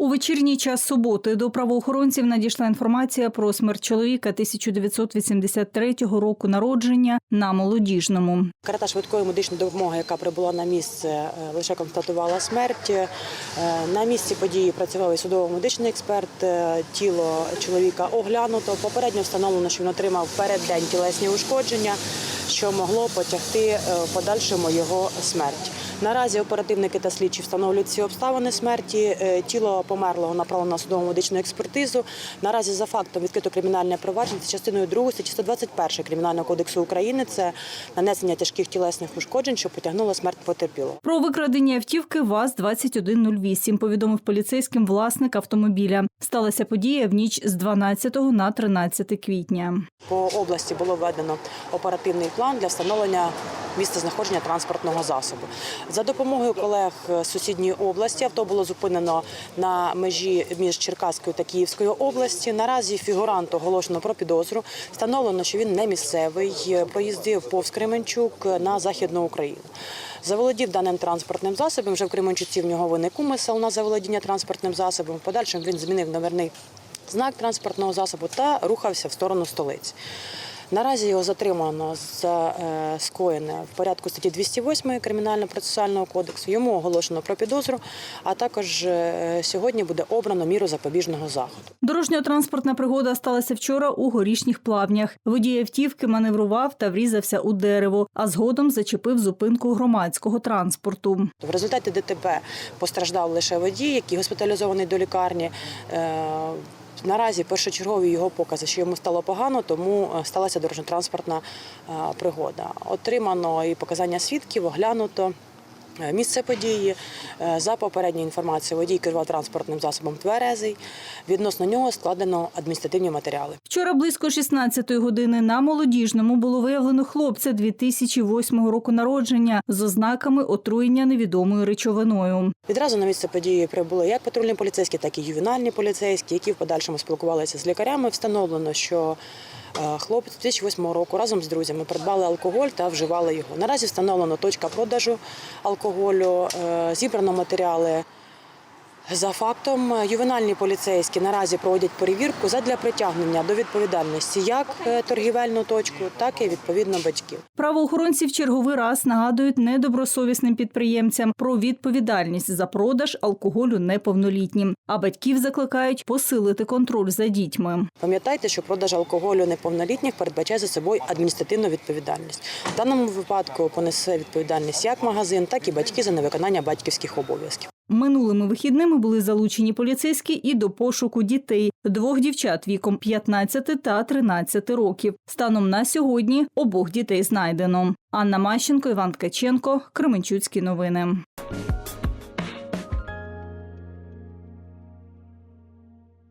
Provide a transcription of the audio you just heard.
У вечірній час суботи до правоохоронців надійшла інформація про смерть чоловіка 1983 року народження на молодіжному. Карета швидкої медичної допомоги, яка прибула на місце, е, лише констатувала смерть. Е, На місці події працював судово-медичний експерт. Е, Тіло чоловіка оглянуто. Попередньо встановлено, що він отримав переддень тілесні ушкодження, що могло потягти е, в подальшому його смерть. Наразі оперативники та слідчі встановлюють ці обставини смерті. Е, Тіло померлого направлено на судово-медичну експертизу. Наразі за фактом відкрито кримінальне провадження за частиною 2 статті 121 Кримінального кодексу України. Це нанесення тяжких тілесних ушкоджень, що потягнуло смерть потерпілого. Про викрадення автівки ВАЗ-2108 повідомив поліцейським власник автомобіля. Сталася подія в ніч з 12 на 13 квітня. По області було введено оперативний план для встановлення місця знаходження транспортного засобу. За допомогою колег з сусідньої області авто було зупинено на межі між Черкаською та Київською області. Наразі фігуранту оголошено про підозру. Встановлено, що він не місцевий, проїздив повз Кременчук на західну Україну. Заволодів даним транспортним засобом. Вже в Кременчуці в нього виник умисел на заволодіння транспортним засобом. В подальшому він змінив номерний знак транспортного засобу та рухався в сторону столиці. Наразі його затримано за е, скоєне в порядку статті 208 Кримінально-процесуального кодексу. Йому оголошено про підозру, а також е, сьогодні буде обрано міру запобіжного заходу. Дорожньо-транспортна пригода сталася вчора у горішніх плавнях. Водій автівки маневрував та врізався у дерево, а згодом зачепив зупинку громадського транспорту. В результаті ДТП постраждав лише водій, який госпіталізований до лікарні. Наразі першочергові його покази, що йому стало погано, тому е, сталася дорожньо-транспортна е, пригода. Отримано і показання свідків, оглянуто. Е, Місце події Е, за попередньою інформацією, водій керував транспортним засобом тверезий. Відносно нього складено адміністративні матеріали. Вчора близько 16-ї години на молодіжному було виявлено хлопця 2008 року народження з ознаками отруєння невідомою речовиною. Відразу на місце події прибули як патрульні поліцейські, так і ювенальні поліцейські, які в подальшому спілкувалися з лікарями. Встановлено, що хлопець 2008 року разом з друзями придбали алкоголь та вживали його. Наразі встановлено точка продажу алкоголю, е, зібрано матеріали. За фактом, е, ювенальні поліцейські наразі проводять перевірку задля притягнення до відповідальності як е, торгівельну точку, так і відповідно батьків. Правоохоронці в черговий раз нагадують недобросовісним підприємцям про відповідальність за продаж алкоголю неповнолітнім, а батьків закликають посилити контроль за дітьми. Пам'ятайте, що продаж алкоголю неповнолітніх передбачає за собою адміністративну відповідальність. В даному випадку понесе відповідальність як магазин, так і батьки за невиконання батьківських обов'язків. Минулими вихідними були залучені поліцейські і до пошуку дітей двох дівчат віком 15 та 13 років. Станом на сьогодні обох дітей знайдено. Анна Мащенко, Іван Ткаченко, Кременчуцькі новини.